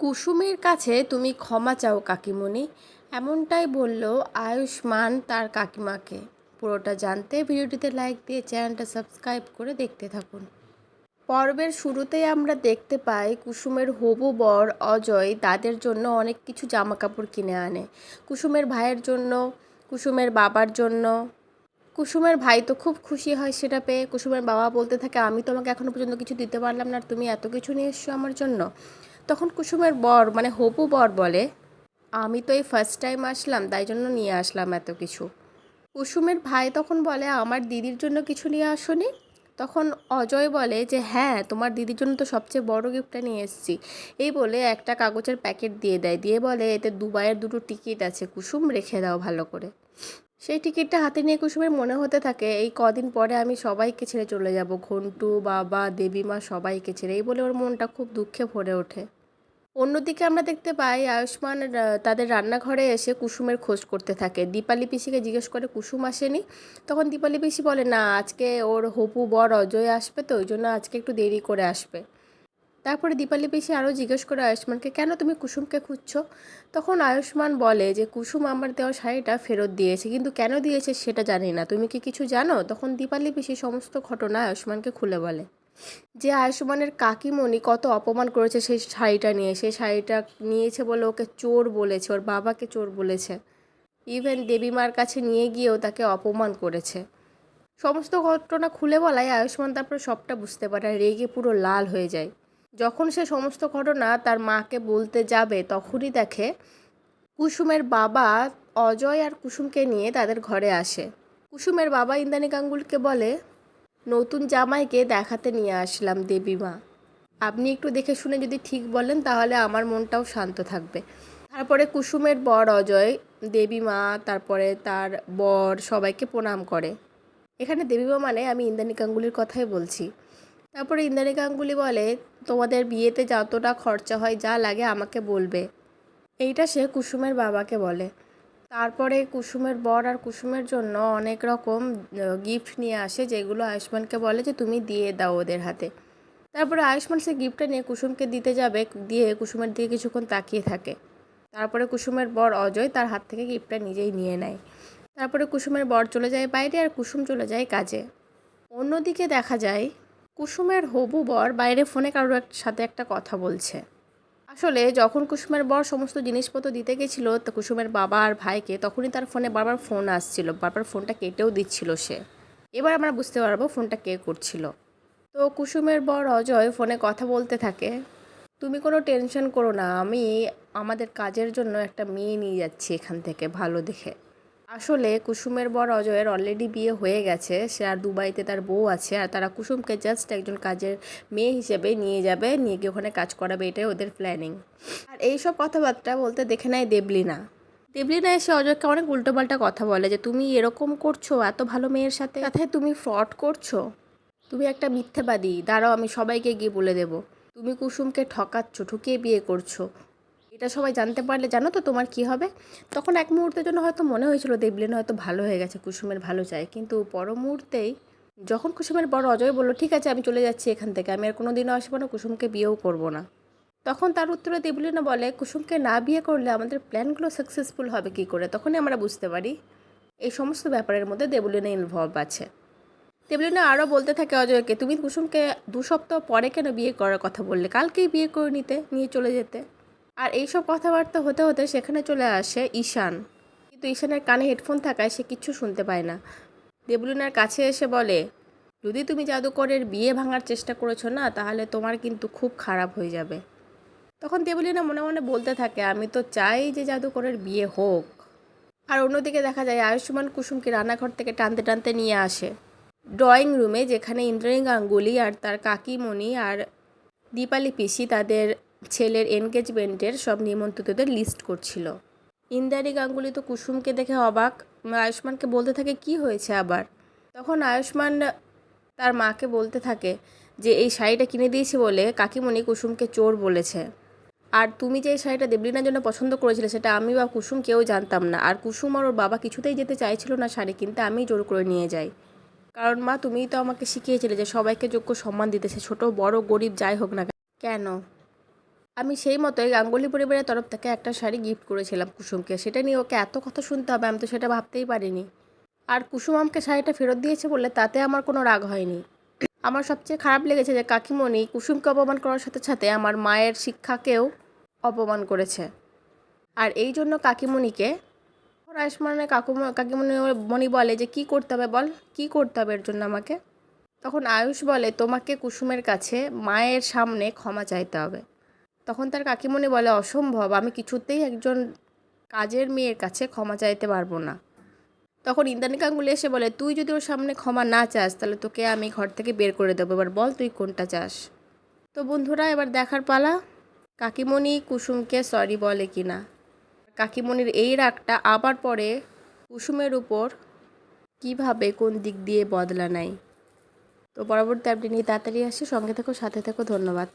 কুসুমের কাছে তুমি ক্ষমা চাও কাকিমণি। এমনটাই বলল আয়ুষ্মান তার কাকিমাকে। পুরোটা জানতে ভিডিওটিতে লাইক দিয়ে চ্যানেলটা সাবস্ক্রাইব করে দেখতে থাকুন। পর্বের শুরুতেই আমরা দেখতে পাই কুসুমের হবু বর অজয় তাদের জন্য অনেক কিছু জামা কাপড় কিনে আনে। কুসুমের ভাইয়ের জন্য, কুসুমের বাবার জন্য। কুসুমের ভাই তো খুব খুশি হয় সেটা পেয়ে। কুসুমের বাবা বলতে থাকে, আমি তোমাকে এখনও পর্যন্ত কিছু দিতে পারলাম না, আর তুমি এত কিছু নিয়ে এসছো আমার জন্য। তখন কুসুমের বর মানে হবু বর বলে, আমি তো এই ফার্স্ট টাইম আসলাম, তাই জন্য নিয়ে আসলাম এত কিছু। কুসুমের ভাই তখন বলে, আমার দিদির জন্য কিছু নিয়ে আসোনি? তখন অজয় বলে যে হ্যাঁ তোমার দিদির জন্য তো সবচেয়ে বড় গিফটটা নিয়ে এসেছি। এই বলে একটা কাগজের প্যাকেট দিয়ে দেয়। দিয়ে বলে, এতে দুবাইয়ের দুটো টিকিট আছে, কুসুম, রেখে দাও ভালো করে। সেই টিকিটটা হাতে নিয়ে কুসুমের মনে হতে থাকে, এই কদিন পরে আমি সবাইকে ছেড়ে চলে যাব। ঘন্টু, বাবা, দেবীমা সবাইকে ছেড়ে, এই বলে ওর মনটা খুব দুঃখে ভরে ওঠে। অন্যদিকে আমরা দেখতে পাই, আয়ুষ্মান তাদের রান্নাঘরে এসে কুসুমের খোঁজ করতে থাকে। দীপালি পিসিকে জিজ্ঞেস করে, কুসুম আসেনি? তখন দীপালি পিসি বলে, না, আজকে ওর হপু বর অজয় আসবে তো, ওই জন্য আজকে একটু দেরি করে আসবে। তারপরে দীপালি পিসি আরও জিজ্ঞেস করে, আয়ুষ্মানকে কেন তুমি কুসুমকে খুঁজছো? তখন আয়ুষ্মান বলে যে, কুসুম আমার দেওয়া শাড়িটা ফেরত দিয়েছে, কিন্তু কেন দিয়েছে সেটা জানি না। তুমি কি কিছু জানো? তখন দীপালি পিসি সমস্ত ঘটনা আয়ুষ্মানকে খুলে বলে। যে আয়ুষ্মানের কাকিমণি কত অপমান করেছে সেই শাড়িটা নিয়ে, সেই শাড়িটা নিয়েছে বলে ওকে চোর বলেছে, ওর বাবাকে চোর বলেছে। ইভেন দেবীমার কাছে নিয়ে গিয়েও তাকে অপমান করেছে। সমস্ত ঘটনা খুলে বলায় আয়ুষ্মান তারপর সবটা বুঝতে পারে রেগে পুরো লাল হয়ে যায়। যখন সে সমস্ত ঘটনা তার মাকে বলতে যাবে, তখনই দেখে কুসুমের বাবা অজয় আর কুসুমকে নিয়ে তাদের ঘরে আসে। কুসুমের বাবা ইন্দ্রাণী গাঙ্গুলকে বলে, নতুন জামাইকে দেখাতে নিয়ে আসলাম দেবীমা আপনি একটু দেখে শুনে যদি ঠিক বলেন, তাহলে আমার মনটাও শান্ত থাকবে। তারপরে কুসুমের বর অজয় দেবীমা তারপরে তার বর সবাইকে প্রণাম করে। এখানে দেবীমা মানে আমি ইন্দ্রাণী গাঙ্গুলির কথাই বলছি। তারপরে ইন্দ্রাণী গাঙ্গুলি বলে, তোমাদের বিয়েতে যতটা খরচা হয় যা লাগে আমাকে বলবে। এইটা সে কুসুমের বাবাকে বলে। তারপরে কুসুমের বর আর কুসুমের জন্য অনেক রকম গিফট নিয়ে আসে, যেগুলো আয়ুষ্মানকে বলে যে, তুমি দিয়ে দাও ওদের হাতে। তারপরে আয়ুষ্মান সে গিফটটা নিয়ে কুসুমকে দিতে যাবে, দিয়ে কুসুমের দিকে কিছুক্ষণ তাকিয়ে থাকে। তারপরে কুসুমের বর অজয় তার হাত থেকে গিফটটা নিজেই নিয়ে নেয়। তারপরে কুসুমের বর চলে যায় বাইরে আর কুসুম চলে যায় কাজে। অন্যদিকে দেখা যায় কুসুমের হবু বর বাইরে ফোনে কারোর সাথে একটা কথা বলছে। আসলে যখন কুসুমের বর সমস্ত জিনিসপত্র দিতে গেছিল তো কুসুমের বাবা আর ভাইকে তখনই তার ফোনে বারবার ফোন আসছিল, বারবার ফোনটা কেটেও দিচ্ছিল সে। এবার আমরা বুঝতে পারব ফোনটা কে করছিল। তো কুসুমের বর অজয় ফোনে কথা বলতে থাকে, তুমি কোনো টেনশন করো না, আমি আমাদের কাজের জন্য একটা মেয়ে নিয়ে যাচ্ছি এখান থেকে ভালো দেখে। আসলে কুসুমের বর অজয়ের অলরেডি বিয়ে হয়ে গেছে। সে আর দুবাইতে তার বউ আছে আর তারা কুসুমকে জাস্ট একজন কাজের মেয়ে হিসেবে নিয়ে যাবে, নিয়ে গিয়ে ওখানে কাজ করাবে, এটাই ওদের প্ল্যানিং আর এইসব কথাবার্তা বলতে দেখে নেয় দেবলিনা। দেবলিনা এসে অজয়কে অনেক উল্টোপাল্টা কথা বলে যে, তুমি এরকম করছ, এত ভালো মেয়ের সাথে। সাথে তুমি ফ্রড করছ। তুমি একটা মিথ্যাবাদী। দাঁড়াও, আমি সবাইকে গিয়ে বলে দেব। তুমি কুসুমকে ঠকাচ্ছ, ঠকিয়ে বিয়ে করছ। এটা সবাই জানতে পারলে, জানো তো তোমার কি হবে? তখন এক মুহূর্তের জন্য হয়তো মনে হয়েছিল দেবলিন হয়তো ভালো হয়ে গেছে, কুসুমের ভালো চাই। কিন্তু পর মুহূর্তেই যখন কুসুমের বড় অজয় বলল, ঠিক আছে, আমি চলে যাচ্ছি এখান থেকে, আমি আর কোনো দিনও আসব না, কুসুমকে বিয়েও করব না। তখন তার উত্তরে দেবলিনা বলে, কুসুমকে না বিয়ে করলে আমাদের প্ল্যানগুলো সাকসেসফুল হবে কি করে? তখনই আমরা বুঝতে পারি, এই সমস্ত ব্যাপারের মধ্যে দেবলিনা ইনভলভ আছে। দেবলিনা আরও বলতে থাকে অজয়কে, তুমি কুসুমকে দু সপ্তাহ পরে কেন বিয়ে করার কথা বললে? কালকেই বিয়ে করে নিতে, নিয়ে চলে যেতে। আর এইসব কথাবার্তা হতে হতে সেখানে চলে আসে ঈশান। কিন্তু ঈশানের কানে হেডফোন থাকায় সে কিচ্ছু শুনতে পায় না। দেবলিনার কাছে এসে বলে, যদি তুমি জাদুকরের বিয়ে ভাঙার চেষ্টা করেছ না, তাহলে তোমার কিন্তু খুব খারাপ হয়ে যাবে। তখন দেবলিনা মনে মনে বলতে থাকে, আমি তো চাই যে জাদুকরের বিয়ে হোক। আর অন্যদিকে দেখা যায়, আয়ুষ্মান কুসুমকে রান্নাঘর থেকে টানতে টানতে নিয়ে আসে। ড্রয়িং রুমে যেখানে ইন্দ্রাণী গাঙ্গুলি আর তার কাকিমণি আর দীপালি পিসি তাদের ছেলের এনগেজমেন্টের সব নিমন্ত্রিতদের লিস্ট করছিল। ইন্দ্রাণী গাঙ্গুলি তো কুসুমকে দেখে অবাক। আয়ুষ্মানকে বলতে থাকে, কি হয়েছে আবার? তখন আয়ুষ্মান তার মাকে বলতে থাকে যে, এই শাড়িটা কিনে দিয়েছি বলে কাকিমণি কুসুমকে চোর বলেছে। আর তুমি যে শাড়িটা দেবলিনার জন্য পছন্দ করেছিলে, সেটা আমি বা কুসুম কেউ জানতাম না। আর কুসুম আর ওর বাবা কিছুতেই যেতে চাইছিল না শাড়ি কিনতে, আমি জোর করে নিয়ে যাই। কারণ মা, তুমিই তো আমাকে শিখিয়েছিলে যে সবাইকে যোগ্য সম্মান দিতে, সে ছোটো, বড়, গরিব যাই হোক না কেন। আমি সেই মতোই গাঙ্গুলি পরিবারের তরফ থেকে একটা শাড়ি গিফট করেছিলাম কুসুমকে। সেটা নিয়ে ওকে এত কথা শুনতে হবে, আমি তো সেটা ভাবতেই পারিনি। আর কুসুম আমাকে শাড়িটা ফেরত দিয়েছে বলে তাতে আমার কোনো রাগ হয়নি। আমার সবচেয়ে খারাপ লেগেছে যে কাকিমণি কুসুমকে অপমান করার সাথে সাথে আমার মায়ের শিক্ষাকেও অপমান করেছে। আর এই জন্য কাকিমণিকে আয়ুষ্মানের কাকু, কাকিমণি মণি বলে যে, কি করতে হবে বল? কি করতে হবে এর জন্য আমাকে? তখন আয়ুষ বলে, তোমাকে কুসুমের কাছে মায়ের সামনে ক্ষমা চাইতে হবে। তখন তার কাকিমণি বলে, অসম্ভব, আমি কিছুতেই একজন কাজের মেয়ের কাছে ক্ষমা চাইতে পারব না। তখন ইন্দ্রাণী গাঙ্গুলি এসে বলে, তুই যদি ওর সামনে ক্ষমা না চাস, তাহলে তোকে আমি ঘর থেকে বের করে দেবো। এবার বল তুই কোনটা চাস? তো বন্ধুরা, এবার দেখার পালা। কাকিমণি কুসুমকে সরি বলে কি না। কাকিমণির এই রাগটা আবার পরে কুসুমের উপর কীভাবে কোন দিক দিয়ে বদলা নেয়। তো পরবর্তী আপডেট নিয়ে তাড়াতাড়ি আসি। সঙ্গে থেকো, সাথে থেকো, ধন্যবাদ।